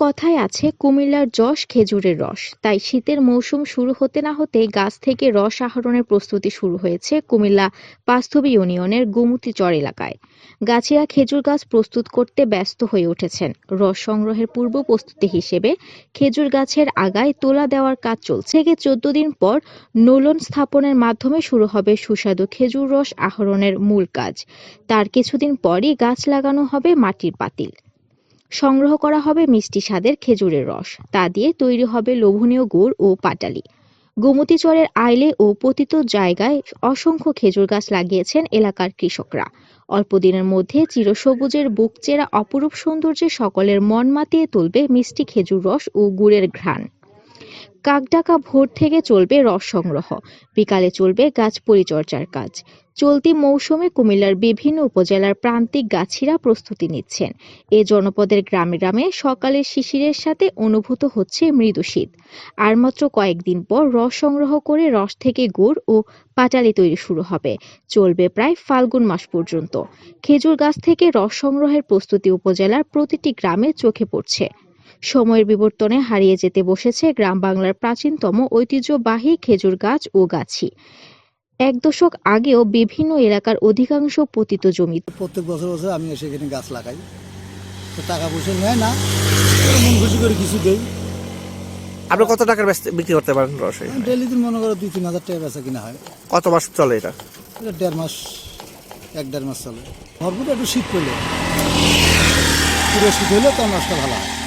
কথায় আছে, কুমিল্লার যশ খেজুরের রস। তাই শীতের মৌসুম শুরু হতে না হতেই গাছ থেকে রস আহরণের প্রস্তুতি শুরু হয়েছে কুমিল্লা পাস্থবী ইউনিয়নের গোমতীচর এলাকায়। গাছিরা খেজুর গাছ প্রস্তুত করতে ব্যস্ত হয়ে উঠেছেন। রস সংগ্রহের পূর্ব প্রস্তুতি হিসেবে খেজুর গাছের আগায় তোলা দেওয়ার কাজ চলছে। থেকে চোদ্দ দিন পর নোলন স্থাপনের মাধ্যমে শুরু হবে সুস্বাদু খেজুর রস আহরণের মূল কাজ। তার কিছুদিন পরই গাছ লাগানো হবে মাটির পাতিল। সংগ্রহ করা হবে মিষ্টি স্বাদের খেজুরের রস। তা দিয়ে তৈরি হবে লোভনীয় গুড় ও পাটালি। গোমতীচরের আইলে ও পতিত জায়গায় অসংখ্য খেজুর গাছ লাগিয়েছেন এলাকার কৃষকরা। অল্পদিনের মধ্যে চিরসবুজের বুক চেরা অপরূপ সৌন্দর্যে সকলের মন মাতিয়ে তুলবে মিষ্টি খেজুর রস ও গুড়ের ঘ্রাণ। কাকডাকা ভোর থেকে চলবে রস সংগ্রহ। বিকালে চলবে গাছ পরিচর্যার কাজ। চলতি মৌসুমে কুমিল্লার বিভিন্ন উপজেলার প্রান্তিক গাছিরা প্রস্তুতি নিচ্ছেন। এ জনপদের গ্রামে গ্রামে সকালের শিশিরের সাথে অনুভূত হচ্ছে মৃদু শীত। আর মাত্র কয়েকদিন পর রস সংগ্রহ করে রস থেকে গুড় ও পাটালি তৈরি শুরু হবে। চলবে প্রায় ফাল্গুন মাস পর্যন্ত। খেজুর গাছ থেকে রস সংগ্রহের প্রস্তুতি উপজেলার প্রতিটি গ্রামে চোখে পড়ছে। সময়ের বিবর্তনে হারিয়ে যেতে বসেছে গ্রাম বাংলার প্রাচীনতম ঐতিহ্যবাহী খেজুর গাছ ও গাছি। এক দশক আগেও বিভিন্ন এলাকার অধিকাংশ পতিত জমি প্রত্যেক বছর বছর আমি এসে এখানে গাছ লাগাই। তো টাকা পয়সা নেয় না মন খুশি করে কিছু দেই আপনি কত টাকার বিক্রি করতে পারেন রসে? ডেলি দিন মনে করো দুই তিন হাজার টাকা বেচা কিনা হয়। কত মাস চলে এটা? এটা দেড় মাস এক দেড় মাস চলে। ভরপুর একটু শীত পড়লে পুরো শীত হলে তো মাসটা ভালো হয়।